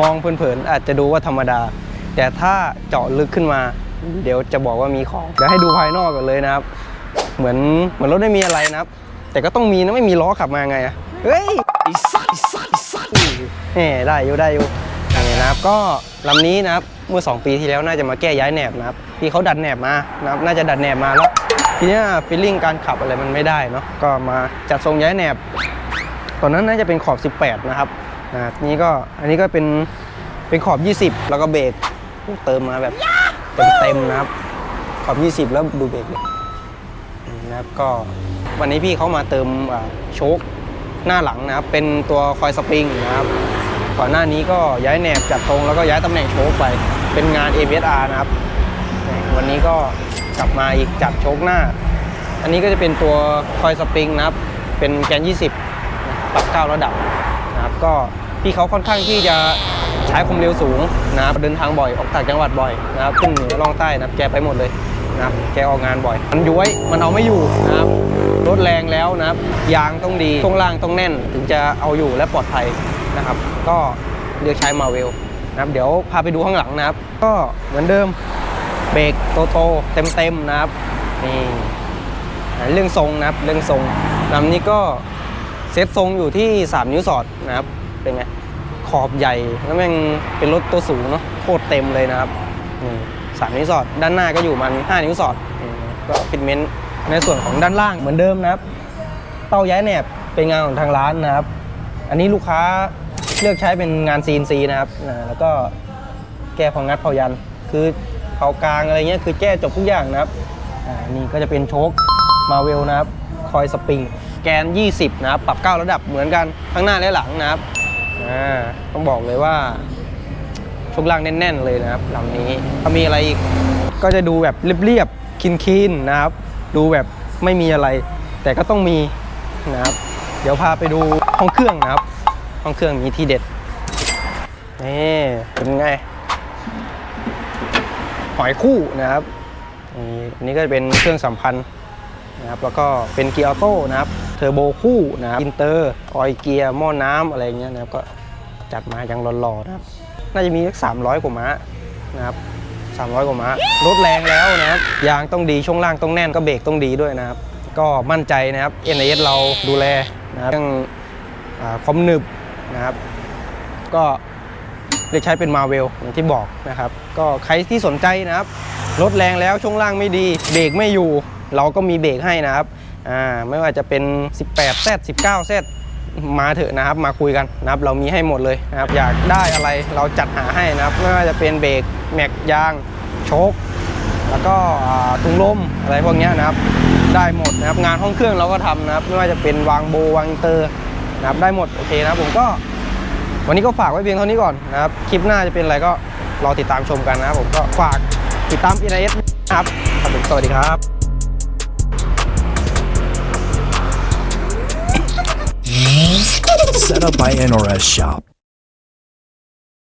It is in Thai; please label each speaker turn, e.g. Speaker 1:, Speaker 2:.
Speaker 1: มองเผินๆอาจจะดูว่าธรรมดา แต่ถ้าเจาะลึกขึ้นมา เดี๋ยวจะบอกว่ามีของเดี๋ยวให้ดูภายนอกกันเลยนะครับ เหมือนเหมือนรถไม่มีอะไรนะครับ แต่ก็ต้องมีนะไม่มีล้อขับมาไงอะเฮ้ยไอ้สัสไอ้สัสไอ้สัสแหมได้อยู่ได้อยู่นี่นะครับก็ลำนี้นะครับเมื่อ 2 ปีที่แล้วน่าจะมาแก้ย้ายแหนบนะครับพี่เขาดัดแหนบมานะครับน่าจะดัดแหนบมาแล้วทีนี้ฟีลลิ่งการขับอะไรมันไม่ได้เนาะก็มาจัดทรงย้ายแหนบตอนนั้นน่าจะเป็นขอบ 18 นะครับ นะนี่ก็อันนี้ก็เป็นเป็นขอบ 20 แล้วก็เบรกเติมมาแบบเต็มๆนะครับ ขอบ 20 แล้วดูเบรกนะครับก็วันนี้พี่เขามาเติมโชคหน้าหลังนะครับ เป็นตัวคอยสปริงนะครับก่อนหน้านี้ก็ย้ายแหนบจัดตรงแล้วก็ย้ายตำแหน่งโชคไป เป็นงาน ABSR นะครับ วันนี้ก็กลับมาอีกจัดโชคหน้า อันนี้ก็จะเป็นตัวคอยสปริงนะครับ เป็นแกน 20 ปรับเก้าระดับ นะครับก็พี่เขาค่อนข้างที่จะใช้ความเร็วสูงนะครับเดินทางบ่อยออกต่างจังหวัดบ่อยนะครับขึ้นเหนือล่องใต้นะครับแกไปหมดเลยนะครับแกออกงานบ่อย มันย้วยมันเอาไม่อยู่นะครับรถแรงแล้วนะครับยางต้องดีช่วงล่างต้องแน่นถึงจะเอาอยู่และปลอดภัยนะครับ ก็เลือกใช้มาเวลนะครับเดี๋ยวพาไปดูข้างหลังนะครับ ก็เหมือนเดิมเบรกโตโตๆเต็มๆนะครับนี่เรื่องทรงนะครับเรื่องทรงลำนี้ก็ เซตทรงอยู่ที่ 3 นิ้วสอดนะครับ เป็นไง ขอบใหญ่แล้วแม่งเป็นรถตัวสูงเนาะโคตรเต็มเลยนะครับนี่สามนิ้วสอด ด้านหน้าก็อยู่มัน 5 นิ้วสอดก็ฟิตเมนต์ในส่วนของด้านล่างเหมือนเดิมนะครับ เต้าย้ายแหนบเป็นงานของทางร้านนะครับ อันนี้ลูกค้าเลือกใช้เป็นงาน CNC นะครับแล้วก็แก้พองัดพอยัน คือเผากลางอะไรเงี้ยคือแก้จบทุกอย่างนะครับนี่ก็จะเป็นโชคมาเวลนะครับ คอยสปริง แกน 20 นะครับ ปรับ 9 ระดับเหมือนกันทั้งหน้าและหลังนะครับอ่าต้องบอกเลยว่าช่วงล่างแน่น ๆ เลยนะครับลำนี้ถ้ามีอะไรอีก ก็จะดูแบบเรียบๆคินๆนะครับ ดูแบบไม่มีอะไร แต่ก็ต้องมีนะครับ เดี๋ยวพาไปดูห้องเครื่องนะครับ ห้องเครื่องมีที่เด็ดนี่เป็นไงหอยคู่นะครับนี่นนี้ก็เป็นเครื่องสัมพันธ์ นะครับแล้วก็เป็นเกียร์ออโต้นะครับเทอร์โบคู่นะครับอินเตอร์ออยเกียร์หม้อน้ำอะไรเงี้ยนะครับก็จัดมาอย่างหล่อๆนะครับน่าจะมีสักสามร้อยกว่าม้านะครับสามร้อยกว่าม้ารถแรงแล้วนะครับยางต้องดีช่วงล่างต้องแน่นก็เบรกต้องดีด้วยนะครับ ก็มั่นใจนะครับ NIS เราดูแลนะครับเรื่องความหนึบนะครับ ก็เลือกใช้เป็นมาเวลอย่างที่บอกนะครับ ก็ใครที่สนใจนะครับ รถแรงแล้วช่วงล่างไม่ดี เบรกไม่อยู่ เราก็มีเบรกให้นะครับอ่าไม่ว่าจะเป็น 18 Z 19 Z มาเถอะนะครับ มาคุยกันนะครับ เรามีให้หมดเลยนะครับ อยากได้อะไรเราจัดหาให้นะครับ ไม่ว่าจะเป็นเบรกแม็กยางโชคแล้วก็อ่าถุงลมอะไรพวกนี้นะครับ ได้หมดนะครับ งานห้องเครื่องเราก็ทำนะครับ ไม่ว่าจะเป็นวางโบวางเตอร์นะครับ ได้หมดโอเคนะครับผมก็ วันนี้ก็ฝากไว้เพียงเท่านี้ก่อนนะครับ คลิปหน้าจะเป็นอะไรก็รอติดตามชมกันนะครับผมก็ฝากติดตาม i n s นะครับครับผมสวัสดีครับ
Speaker 2: Set up by NRS Shop.